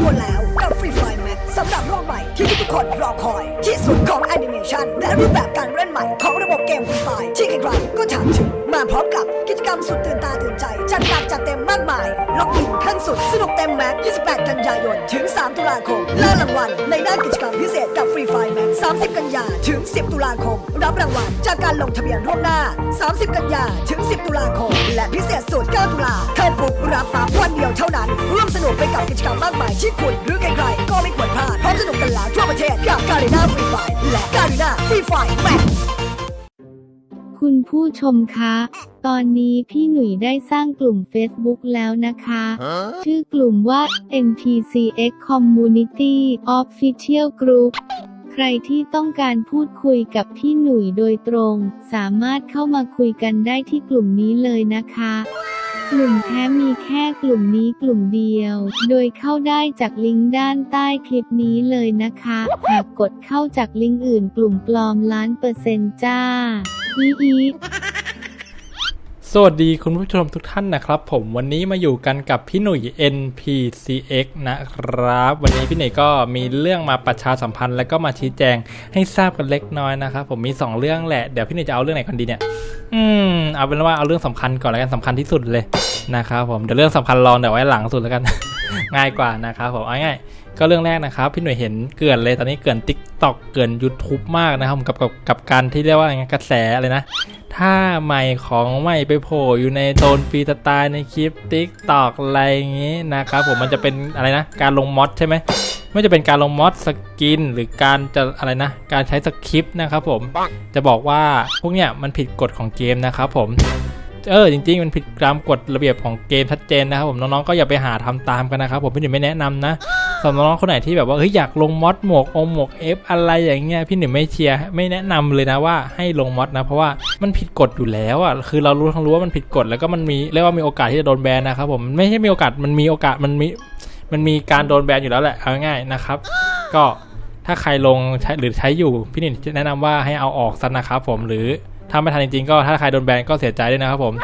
ตัวแล้วกับฟรีไฟแม็กสำหรับรองบ ที่ทุกคนรอคอย ที่สุดของแอนิเมชันและรูปแบบการเล่นใหม่ของระบบเกม Free Fire ที่ใครๆก็ถามถึงมาพร้อมกับกิจกรรมสุดตื่นตาตื่นใจ จัดหนักจัดเต็มมากมาย ล็อกอินขั้นสุด สนุกเต็มแม็ก 28 กันยายน ถึง 3 ตุลาคมล่ารางวัลในด้านกิจกรรมพิเศษกับ Free Fire Max 30 กันยาถึง 10 ตุลาคม รับรางวัลจากการลงทะเบียนล่วงหน้า 30 กันยาถึง 10 ตุลาคม และพิเศษสุด 9 ตุลาเข้าปุ๊บรับปั๊บวันเดียวเท่านั้น ร่วมสนุกไปกับกิจกรรมมากมายที่คุณหรือใครๆก็ไม่ควรพลาดพร้อมสนุกกันแล้วทั่วประเทศกับการีนาฟรีไฟและการีนาฟรีไฟแม็กคุณผู้ชมคะ ตอนนี้พี่หนุ่ยได้สร้างกลุ่ม Facebook แล้วนะคะ ชื่อกลุ่มว่า NPCX Community Official Group ใครที่ต้องการพูดคุยกับพี่หนุ่ยโดยตรง สามารถเข้ามาคุยกันได้ที่กลุ่มนี้เลยนะคะ กลุ่มแท้มีแค่กลุ่มนี้กลุ่มเดียว โดยเข้าได้จากลิงก์ด้านใต้คลิปนี้เลยนะคะ หากกดเข้าจากลิงก์อื่นกลุ่มปลอมล้านเปอร์เซ็นต์จ้าอีอีสวัสดีคุณผู้ชมทุกท่านนะครับ ผมวันนี้มาอยู่กันกับพี่หนุ่ย NPCX นะครับ วันนี้พี่หนุ่ยก็มีเรื่องมาประชาสัมพันธ์ แล้วก็มาชี้แจงให้ทราบกันเล็กน้อยนะครับผมมี 2 เรื่องแหละ เดี๋ยวพี่หนุ่ยจะเอาเรื่องไหนก่อนดีเนี่ย อืมเอาเป็นว่าเอาเรื่องสำคัญก่อนแล้วกันสำคัญที่สุดเลยนะครับผมเดี๋ยวเรื่องสำคัญรองเดี๋ยวไว้หลังสุดแล้วกัน ง่ายกว่านะครับผมเอาง่ายก็เรื่องแรกนะครับพี่หน่วยเห็นเกินเลยตอนนี้เกิน t ิ k t o k เกิน YouTube มากนะครับผมกับกับกับการที่เรียกว่าไงกระแสอะไรนะ ถ้าใหม่ของใหม่ไปโผล่อยู่ในโซนฟรีสไตล์ในคลิป Tik t o k อะไรอย่างงี้นะครับผมมันจะเป็นอะไรนะ การลงมอดใช่ไหมไม่จะเป็นการลงมอดสกิน หรือการจะอะไรนะ การใช้สคริปต์นะครับผมจะบอกว่าพวกเนี้ยมันผิดกฎของเกมนะครับผมเออจริงๆมันผิดตามกฎระเบียบของเกมชัดเจนนะครับผมน้องๆก็อย่าไปหาทำตามกันนะครับผมพี่หนึ่งไม่แนะนำนะ สำหรับน้องคนไหนที่แบบว่าเฮ้ยอยากลงมอดหมวกองหมวกเอฟอะไรอย่างเงี้ยพี่หนึ่งไม่เชียร์ไม่แนะนำเลยนะว่าให้ลงมอดนะ เพราะว่ามันผิดกฎอยู่แล้วอะคือเรารู้ทั้งรู้ว่ามันผิดกฎแล้วก็มันมีเรียกว่ามีโอกาสที่จะโดนแบนนะครับผมไม่ใช่มีโอกาสมันมีโอกาสมันมีมันมีการโดนแบนอยู่แล้วแหละเอาง่ายนะครับ ก็ถ้าใครลงใช้หรือใช้อยู่พี่หนึ่งจะแนะนำว่าให้เอาออกซะนะครับผมหรือถ้าไม่ทันจริงๆก็ถ้าใครโดนแบนก็เสียใจด้วยนะครับผม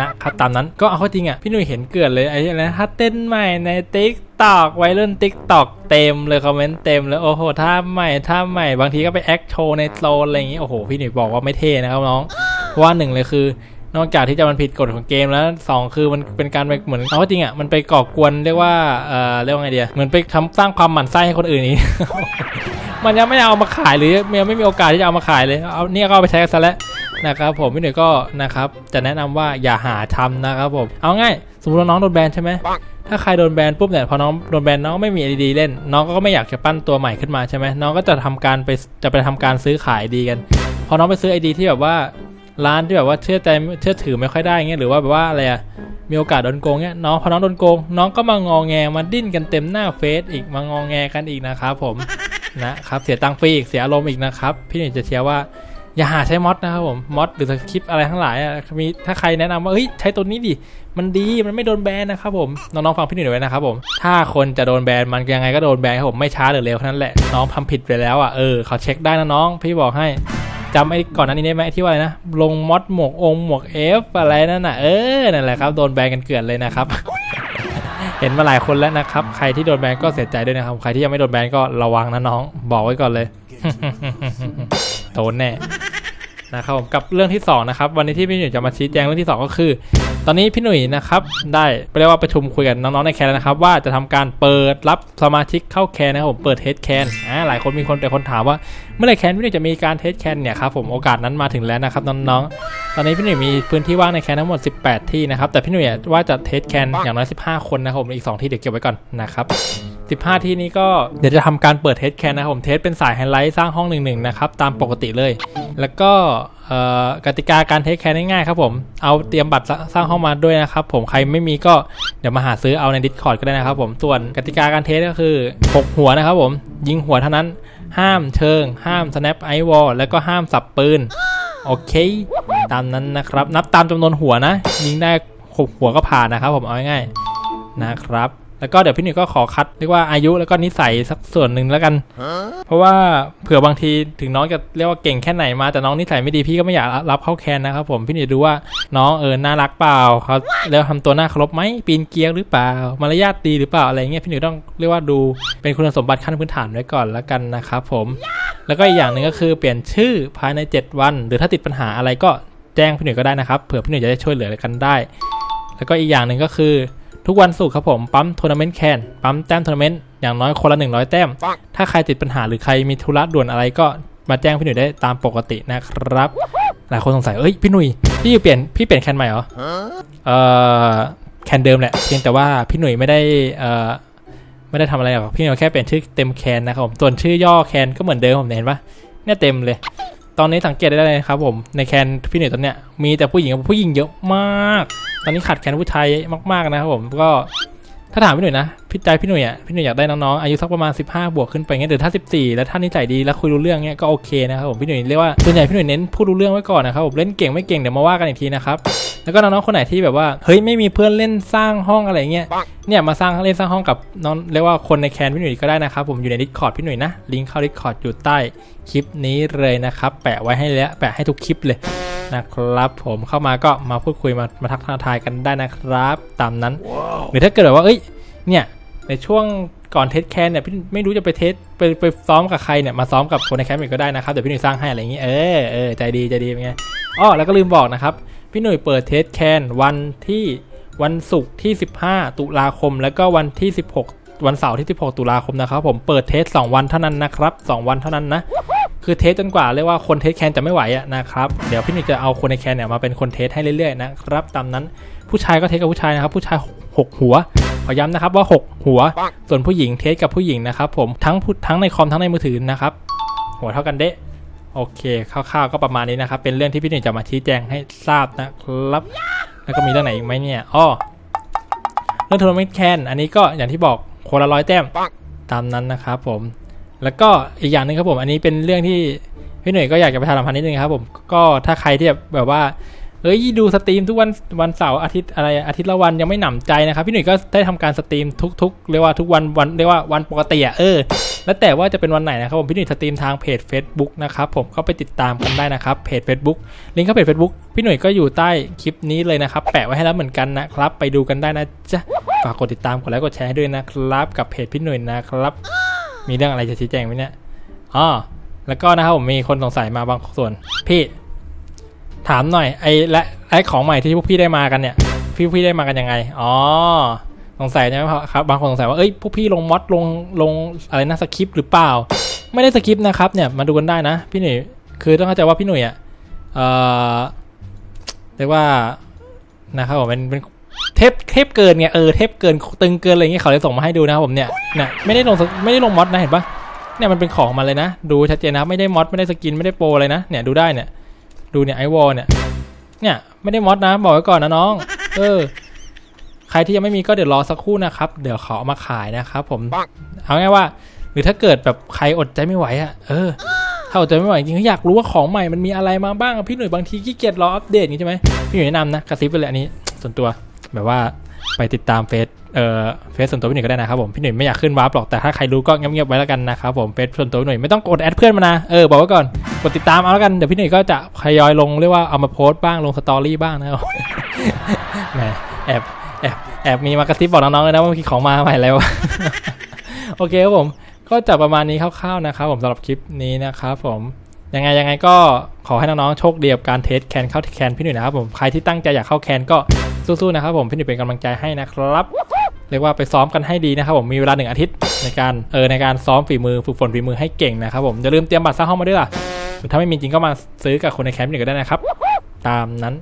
นะครับตามนั้นก็เอาข้าจริงอะพี่หนุ่ยเห็นเกลือนเลยไอ้อะไรนะถ้าเต้นใหม่ในติ๊ก ตอกไวรุ่นติ๊กตอกเต็มเลยคอมเมนต์เต็มเลยโอ้โหท่าใหม่ท่าใหม่ บางทีก็ไปแอคโชว์ในโซนอะไรอย่างงี้โอ้โหพี่หนุ่ยบอกว่าไม่เท่นะครับน้องเพราะว่าหนึ่งเลยคือนอกจากที่จะมันผิดกฎของเกมแล้วสองคือมันเป็นการไปเหมือนเอาจริงอะมันไปก่อกวนเรียกว่าเอ่อเรียกว่าไงเดียเหมือนไปทำสร้างความหมั่นไส้ให้คนอื่นอีกมันยังไม่เอามาขายหรือยังไม่มีโอกาสที่จะเอามาขายเลยเอาเนี่ยก็เอาไปใช้กันซะแล้วนะครับผมพี่หนุ่ยก็นะครับจะแนะนำว่าอย่าหาทำนะครับผมเอาง่ายสมมติว่าน้องโดนแบนใช่ไหม ถ้าใครโดนแบนปุ๊บเนี่ยพอน้องโดนแบนน้องไม่มีดีเล่น น้องก็ไม่อยากจะปั้นตัวใหม่ขึ้นมาใช่ไหมน้องก็จะทำการไปจะไปทำการซื้อขายดีกัน พอน้องไปซื้อไอดีที่แบบว่าร้านที่แบบว่าเชื่อใจเชื่อถือไม่ค่อยได้เงี้ยหรือว่าแบบว่าอะไรอะมีโอกาสโดนโกงเงี้ยน้องพอน้องโดนโกง น้องก็มางอแงมาดิ้นกันเต็มหน้าเฟซอีกมางอแงกันอีกนะครับผมนะครับเสียตังค์ฟรีอีกเสียอารมณ์อีกนะครับ พี่หนุ่ยจะเชียร์ว่า อย่าหาใช้มอดนะครับผมมอดหรือสคริปอะไรทั้งหลายอะมีถ้าใครแนะนำว่าเฮ้ยใช้ตัวนี้ดิมันดีมันไม่โดนแบนนะครับผมน้องๆฟังพี่หนุ่ยไว้นะครับผมถ้าคนจะโดนแบนมันยังไงก็โดนแบนครับผมไม่ช้าหรือเร็วเท่นั้นแหละน้องทำผิดไปแล้วอะเออเขาเช็คได้นะน้อง พี่บอกให้จำไอ้ก่อนนั้นนี้ได้ไหมที่ว่าอะไรนะลงมอดหมวกองหมวกเอฟอะไรนั่นน่ะเออนั่นแหละครับโดนแบนกันเกลื่อนเลยนะครับเห็นมาหลายคนแล้วนะครับ ใครที่โดนแบนก็เสียใจด้วยนะครับ ใครที่ยังไม่โดนแบนก็ระวังนะน้อง บอกไว้ก่อนเลย โดนแน่นะครับผมกับเรื่องที่สองนะครับวันนี้ที่พี่หนุ่ยจะมาชี้แจงเรื่องที่สองก็คือ ตอนนี้พี่หนุ่ยนะครับได้เรียกว่าประชุมคุยกันน้องๆในแคนนะครับ ว่าจะทำการเปิดรับสมาชิกเข้าแคนนะครับผมเปิดเทสแคนอ่าหลายคนมีคนแต่คนถามว่าเมื่อไหร่แคนพี่หนุ่ยจะมีการเทสแคนเนี่ยครับผมโอกาสนั้นมาถึงแล้วนะครับน้องๆตอนนี้พี่หนุ่ยมีพื้นที่ว่างในแคนทั้งหมด 18 ที่นะครับแต่พี่หนุ่ยว่าจะเทสแคนอย่างน้อย15 คนนะครับผมอีก 2 ที่เดี๋ยวเก็บไว้ก่อนนะครับ 15 ที่นี้ก็เดี๋ยวจะทำการเปิดเทสแคนนะครับผมเทสเป็นสายไฮไลท์สร้างห้องหนึ่งหนึ่งนะครับตามปกติเลย แล้วก็เอ่อกติกาการเทสแคนง่ายๆครับผมเอาเตรียมบัตรสร้างห้องมาด้วยนะครับผมใครไม่มีก็เดี๋ยวมาหาซื้อเอาใน Discord ก็ได้นะครับผมส่วนกติกาการเทสก็คือหกหัวนะครับผมยิงหัวเท่านั้นห้ามเชิง ห้าม snap i wall แล้วก็ห้ามสับปืนโอเค ตามนั้นนะครับ นับตามจำนวนหัวนะ ยิงได้หกหัวก็ผ่านนะครับผมเอาง่ายๆนะครับ แล้วก็เดี๋ยวพี่หนุ่ยก็ขอคัดเรียกว่าอายุแล้วก็นิสัยสักส่วนหนึ่งแล้วกัน เพราะว่าเผื่อบางทีถึงน้องจะเรียกว่าเก่งแค่ไหนมาแต่น้องนิสัยไม่ดีพี่ก็ไม่อยากรับเข้าแคนนะครับผมพี่หนุ่ยดูว่าน้องเออน่ารักเปล่าเขาแล้วทำตัวน่าเคารพไหมปีนเกลียวหรือเปล่ามารยาทดีหรือเปล่าอะไรเงี้ยพี่หนุ่ยต้องเรียกว่าดูเป็นคุณสมบัติขั้นพื้นฐานไว้ก่อนแล้วกันนะครับผม แล้วก็อีกอย่างหนึ่งก็คือเปลี่ยนชื่อภายใน 7 วัน หรือถ้าติดปัญหาอะไรก็แจ้งพี่หนุ่ยก็ได้นะครับเผื่อพี่หนุ่ยจะได้ช่วยเหลือกันได้ แล้วก็อีกอย่างหนึ่งก็คือ ทุกวันศุกร์ครับผมปั๊มทัวร์นาเมนต์แคนปั๊มแต้มทัวร์นาเมนต์อย่างน้อยคนละ 100 แต้ม ถ้าใครติดปัญหาหรือใครมีธุระด่วนอะไรก็มาแจ้งพี่หนุ่ยได้ตามปกตินะครับ หลายคนสงสัยเอ้ยพี่หนุ่ยพี่เปลี่ยนพี่เปลี่ยนแคนใหม่เหรอเอ่อแคนเดิมแหละเพียงแต่ว่าพี่หนุ่ยไม่ได้เอ่อไม่ได้ทำอะไรหรอกพี่หนุ่ยแค่เปลี่ยนชื่อเต็มแคนนะครับผมส่วนชื่อย่อแคนก็เหมือนเดิมผมเห็นปะเนี่ยเต็มเลย ตอนนี้สังเกตได้เลยครับผมในแคนพี่หนุ่ยตอนเนี้ยมีแต่ผู้หญิงผู้หญิงเยอะมาก ตอนนี้ขาดแคนผู้ชายมากๆนะครับผมก็ถ้าถามพี่หนุ่ยนะ พี่ใจพี่หนุ่ยอะพี่หนุ่ยอยากได้น้องๆอายุสักประมาณ 15 บวกขึ้นไปเงี้ยหรือถ้า 14 แล้วท่านนิสัยดีแล้วคุยรู้เรื่องเงี้ยก็โอเคนะครับผมพี่หนุ่ยเรียกว่าส่วนใหญ่พี่หนุ่ยเน้นพูดรู้เรื่องไว้ก่อนนะครับผมเล่นเก่งไม่เก่งเดี๋ยวมาว่ากันอีกทีนะครับแล้วก็น้องๆคนไหนที่แบบว่าเฮ้ยไม่มีเพื่อนเล่นสร้างห้องอะไรเงี้ยเนี่ยมาสร้างเล่นสร้างห้องกับน้องเรียกว่าคนในแคนพี่หนุ่ยก็ได้นะครับผมอยู่ใน Discord พี่หนุ่ยนะลิงก์เข้า Discord อยู่ใต้คลิปนี้เลยนะครับแปะไว้ให้แล้วแปะให้ทุกคลิปเลยนะครับผมเข้ามาก็มาพูดคุยมามาทักทายกันได้นะครับ ตามนั้น หรือถ้าเกิดว่าเอ้ยเนี่ย ในช่วงก่อนเทสแคนเนี่ยพี่ไม่รู้จะไปเทสไปไปซ้อมกับใครเนี่ยมาซ้อมกับคนในแคมป์อีกก็ได้นะครับเดี๋ยวพี่หนุ่ยสร้างให้อะไรอย่างงี้เออเออใจดีใจดีเป็นไงอ้อแล้วก็ลืมบอกนะครับ พี่หนุ่ยเปิดเทสแคนวันที่วันศุกร์ที่ 15 ตุลาคม แล้วก็วันที่ 16 วันเสาร์ที่ 16 ตุลาคมนะครับผมเปิดเทส2วันเท่านั้นนะครับ 2 วันเท่านั้นนะคือเทสจนกว่าเรียกว่าคนเทสแคนจะไม่ไหวอะนะครับเดี๋ยวพี่หนิกจะเอาคนในแคนเนี่ยมาเป็นคนเทสให้เรื่อยๆนะครับตามนั้นผู้ชายก็เทสกับผู้ชายนะครับผู้ชายหกหัว อย้ำนะครับว่า 6 หัว ส่วนผู้หญิงเทสกับผู้หญิงนะครับผมทั้งผู้ทั้งในคอมทั้งในมือถือนะครับหัวเท่ากันเดะโอเคคร่าวๆก็ประมาณนี้นะครับ เป็นเรื่องที่พี่หนิกจะมาชี้แจงให้ทราบนะครับ แล้วก็มีเรื่องไหนอีกไหมเนี่ยอ้อเรื่องทัวร์นาเมนต์แคนอันนี้ก็อย่างที่บอกคนละร้อยแต้มตามนั้นนะครับผมแล้วก็อีกอย่างหนึ่งครับผม อันนี้เป็นเรื่องที่พี่หน่วยก็อยากจะประชาสัมพันธ์นิดนึงครับผมก็ถ้าใครที่แบบว่า เอ้ยดูสตรีมทุกวันวันเสาร์อาทิตย์อะไรอาทิตย์ละวันยังไม่หนำใจนะครับ พี่หนุ่ยก็ได้ทำการสตรีมทุกๆเรียกว่าทุกวันวันเรียกว่าวันปกติอะเออ แล้วแต่ว่าจะเป็นวันไหนนะครับผมพี่หนุ่ยสตรีมทางเพจ Facebook นะครับผมก็ไปติดตามกันได้นะครับเพจ Facebook ลิงก์เข้าเพจ Facebook พี่หนุ่ยก็อยู่ใต้คลิปนี้เลยนะครับ แปะไว้ให้แล้วเหมือนกันนะครับ ไปดูกันได้นะจ๊ะฝากกดติดตามกดไลค์กดแชร์ให้ด้วยนะครับ กับเพจพี่หนุ่ยนะครับ มีเรื่องอะไรจะชี้แจงไหมเนี่ยอ๋อแล้วก็นะครับผมมีคนสงสัยมาบางส่วนพี่ ถามหน่อยไอ้และไอ้ของใหม่ที่พวกพี่ได้มากันเนี่ย พี่พี่ได้มากันยังไง อ๋อ สงสัยใช่ไหมครับ บางคนสงสัยว่า เอ้ย พวกพี่ลงมอดลงลงอะไรนะสคริปต์หรือเปล่า ไม่ได้สคริปต์นะครับเนี่ย มาดูกันได้นะ พี่หนุ่ย คือต้องเข้าใจว่าพี่หนุ่ยอะ เอ่อ เรียกว่า นะครับผมเป็นเป็นเทปเทปเกินไง เออ เทปเกินตึงเกินอะไรอย่างเงี้ยเขาเลยส่งมาให้ดูนะครับผมเนี่ยน่ะไม่ได้ลงไม่ได้ลงมอดนะเห็นปะเนี่ยมันเป็นของมาเลยนะ ดูชัดเจนนะ ไม่ได้มอดไม่ได้สกินไม่ได้โปรเลยนะ เนี่ยดูได้เนี่ย ดูเนี่ยไอวอลเนี่ย เนี่ยไม่ได้มอดนะบอกไว้ก่อนนะน้อง เออ ใครที่ยังไม่มีก็เดี๋ยวรอสักครู่นะครับ เดี๋ยวเขาเอามาขายนะครับผม เอาง่ายว่า หรือถ้าเกิดแบบใครอดใจไม่ไหวอะเออ ถ้าอดใจไม่ไหวจริงๆอยากรู้ว่าของใหม่มันมีอะไรมาบ้างอะพี่หนุ่ยบางทีขี้เกียจรออัปเดตอย่างนี้ใช่ไหมพี่หนุ่ยแนะนำนะกระซิบไปเลยอันนี้ ส่วนตัวแบบว่าไปติดตามเฟซ เอ่อเฟซส่วนตัวพี่หนุ่ยก็ได้นะครับผมพี่หนุ่ยไม่อยากขึ้นวาร์ปหรอกแต่ถ้าใครรู้ก็เงียบๆไว้แล้วกันนะครับผมเฟซส่วนตัวพี่หนุ่ยไม่ต้องกดแอดเพื่อนมานะเออบอกไว้ก่อนกดติดตามเอาแล้วกันเดี๋ยวพี่หนุ่ยก็จะทยอยลงเรียกว่าเอามาโพสต์บ้างลงสตอรี่บ้างนะครับแหมแอบแอบแอบมีมากระซิบบอกน้องๆเลยนะว่ามีของมาใหม่แล้วโอเคครับผมก็จะประมาณนี้คร่าวๆนะครับผมสำหรับคลิปนี้นะครับผมยังไงยังไงก็ขอให้น้องๆโชคดีกับการเทสแคนเข้าแคนพี่หนุ่ยนะครับผมใครที่ตั้งใจอยากเข้าแคนก็สู้ๆนะครับผมพี่หนุ่ยเป็นกำลังใจให้นะครับ เรียกว่าไปซ้อมกันให้ดีนะครับผมมีเวลาหนึ่งอาทิตย์ในการเออในการซ้อมฝีมือฝึกฝนฝีมือให้เก่งนะครับผมอย่าลืมเตรียมบัตรสร้างห้องมาด้วยล่ะหรือถ้าไม่มีจริงก็มาซื้อกับคนในแคมป์หนุ่ยก็ได้นะครับ ตามนั้น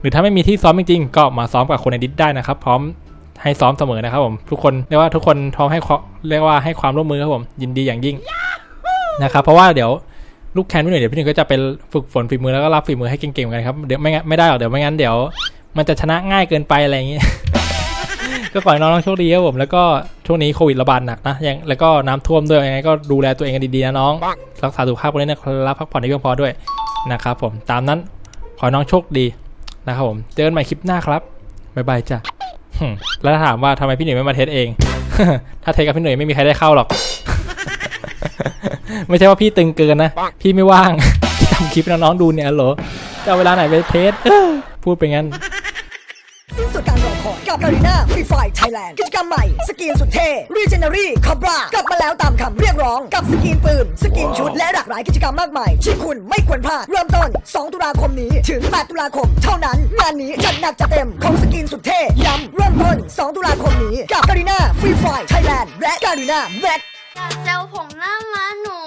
หรือถ้าไม่มีที่ซ้อมจริงๆก็มาซ้อมกับคนในดิสได้นะครับ พร้อมให้ซ้อมเสมอนะครับผมทุกคนเรียกว่าทุกคนพร้อมให้คามเรียกว่าให้ความร่วมมือครับผมยินดีอย่างยิ่งนะครับเพราะว่าเดี๋ยวลูกแคนพี่หนุ่ยเดี๋ยวพี่หนุ่ยก็จะเป็นฝึกฝนฝีมือแล้วก็รับฝีมือให้เก่งๆกันครับเดี๋ยวไม่ไม่ได้หรอกเดี๋ยวไม่งั้นเดี๋ยว มันจะชนะง่ายเกินไปอะไรอย่างงี้ ก็ขอให้น้องๆโชคดีครับผมแล้วก็ช่วงนี้โควิดระบาดหนักนะยังแล้วก็น้ำท่วมด้วยยังไงก็ดูแลตัวเองกันดีๆนะน้อง รักษาสุขภาพกันด้วยนะครับพักผ่อนให้เพียงพอด้วยนะครับผมตามนั้นขอให้น้องโชคดีนะครับผมเจอกันใหม่คลิปหน้าครับบ๊ายบายจ้ะแล้วถามว่าทำไมพี่หนุ่ยไม่มาเทสเอง ถ้าเทสกับพี่หนุ่ยไม่มีใครได้เข้าหรอก ไม่ใช่ว่าพี่ตึงเกินนะ พี่ไม่ว่างทำคลิปให้น้องๆดูเนี่ยเหรอจะเอาเวลาไหนไปเทสพูดไปงั้น สิ้นสุดการรอคอยกับการีนาฟรีไฟไทยแลนด์กิจกรรมใหม่ สกินสุดเท่ Regenerary Cobra กลับมาแล้วตามคำเรียกร้องกับสกินปืน สกินชุดและหลากหลายกิจกรรมมากมายที่คุณไม่ควรพลาดเริ่มต้น 2 ตุลาคมนี้ถึง 8 ตุลาคม เท่านั้นงานนี้จัดหนักจัดเต็มของสกินสุดเท่ย้ำเริ่มต้น 2 ตุลาคมนี้กับการีนาฟรีไฟไทยแลนด์และการีนาแบ็คอย่าแซวผมหน้ามาหนู